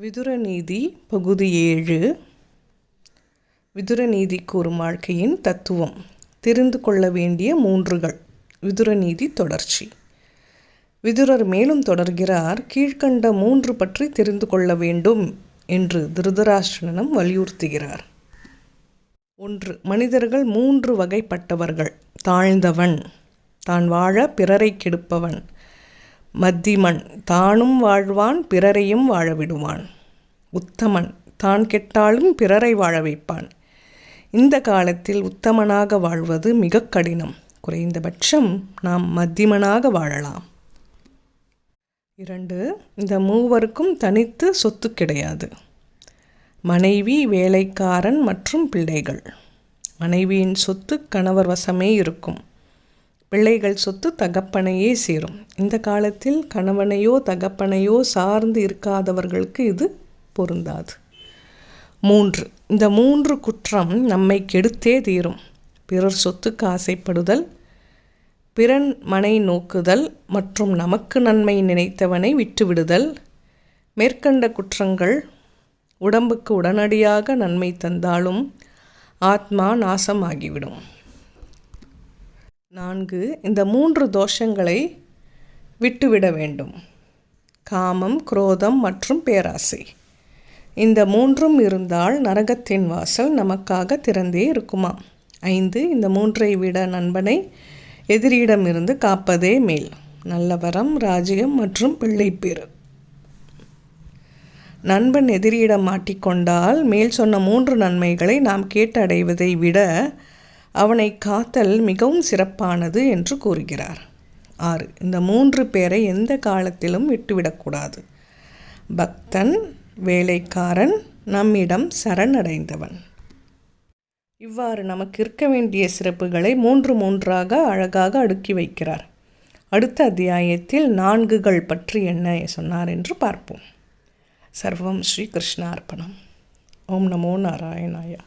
விதுரநீதி பகுதி ஏழு. விதுரநீதி கூறும் வாழ்க்கையின் தத்துவம். தெரிந்து கொள்ள வேண்டிய மூன்றுகள். விதுரநீதி தொடர்ச்சி. விதுரர் மேலும் தொடர்கிறார் கீழ்கண்ட மூன்று பற்றி தெரிந்து கொள்ள வேண்டும் என்று திருதராஷ்டிரனிடம் வலியுறுத்துகிறார். ஒன்று மனிதர்கள் மூன்று வகைப்பட்டவர்கள். தாழ்ந்தவன். தான் வாழ பிறரை கெடுப்பவன். மத்திமன் தானும் வாழ்வான் பிறரையும் வாழ விடுவான் உத்தமன் தான் கெட்டாலும் பிறரை வாழ வைப்பான். இந்த காலத்தில் உத்தமனாக வாழ்வது மிக கடினம். குறைந்தபட்சம் நாம் மத்தியமனாக வாழலாம். இரண்டு இந்த மூவருக்கும் தனித்து சொத்து கிடையாது. மனைவி வேலைக்காரன் மற்றும் பிள்ளைகள். மனைவியின் சொத்து கணவர் வசமே இருக்கும். பிள்ளைகள் சொத்து தகப்பனையே சேரும். இந்த காலத்தில் கணவனையோ தகப்பனையோ சார்ந்து இருக்காதவர்களுக்கு இது பொருந்தாது. மூன்று இந்த மூன்று குற்றம் நம்மை கெடுத்தே தீரும். பிறர் சொத்துக்கு ஆசைப்படுதல் பிறன் மனை நோக்குதல் மற்றும் நமக்கு நன்மை நினைத்தவனை விட்டுவிடுதல். மேற்கண்ட குற்றங்கள் உடம்புக்கு உடனடியாக நன்மை தந்தாலும் ஆத்மா நாசமாகிவிடும். நான்கு இந்த மூன்று தோஷங்களை விட்டுவிட வேண்டும். காமம் குரோதம் மற்றும் பேராசை. இந்த மூன்றும் இருந்தால் நரகத்தின் வாசல் நமக்காக திறந்தே இருக்குமா? ஐந்து இந்த மூன்றை விட நண்பனை எதிரியிடமிருந்து காப்பதே மேல். நல்ல வரம் ராஜ்யம் மற்றும் பிள்ளைப்பேறு நண்பன் எதிரியிடம் மாட்டிக்கொண்டால் மேல் சொன்ன மூன்று நன்மைகளை நாம் கேட்டடைவதை விட அவனை காத்தல் மிகவும் சிறப்பானது என்று கூறுகிறார். ஆறு இந்த மூன்று பேரை எந்த காலத்திலும் விட்டுவிடக்கூடாது. பக்தன் வேலைக்காரன் நம்மிடம் சரணடைந்தவன். இவ்வாறு நமக்கு இருக்க வேண்டிய சிறப்புகளை மூன்று மூன்றாக அழகாக அடுக்கி வைக்கிறார். அடுத்த அத்தியாயத்தில் நான்குகள் பற்றி என்ன சொன்னார் என்று பார்ப்போம். சர்வம் ஸ்ரீ கிருஷ்ணார்ப்பணம் ஓம் நமோ நாராயணாயா.